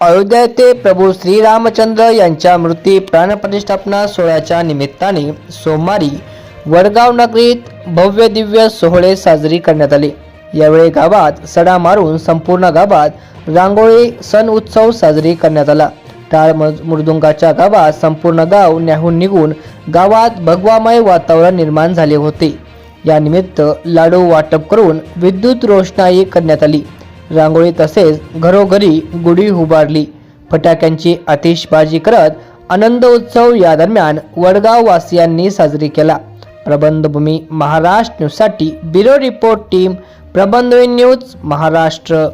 अयोध्या येथे प्रभू श्रीरामचंद्र यांच्या मृत्यू प्राणप्रतिष्ठापना सोहळ्याच्या निमित्ताने सोमवारी वडगाव नगरीत भव्य दिव्य सोहळे साजरी करण्यात आले. यावेळी गावात सडा मारून संपूर्ण गावात रांगोळी सण उत्सव साजरी करण्यात आला. टाळ मृदुंगाच्या गावात संपूर्ण गाव न्याहून निघून गावात भगवामय वातावरण निर्माण झाले होते. यानिमित्त लाडू वाटप करून विद्युत रोषणाई करण्यात आली. रांगोळी तसेच घरोघरी गुढी उभारली. फटाक्यांची आतिषबाजी करत आनंद उत्सव या दरम्यान वडगाव वासियांनी साजरी केला. प्रबंधभूमी महाराष्ट्र न्यूजसाठी bureau report team Prabandh news Maharashtra.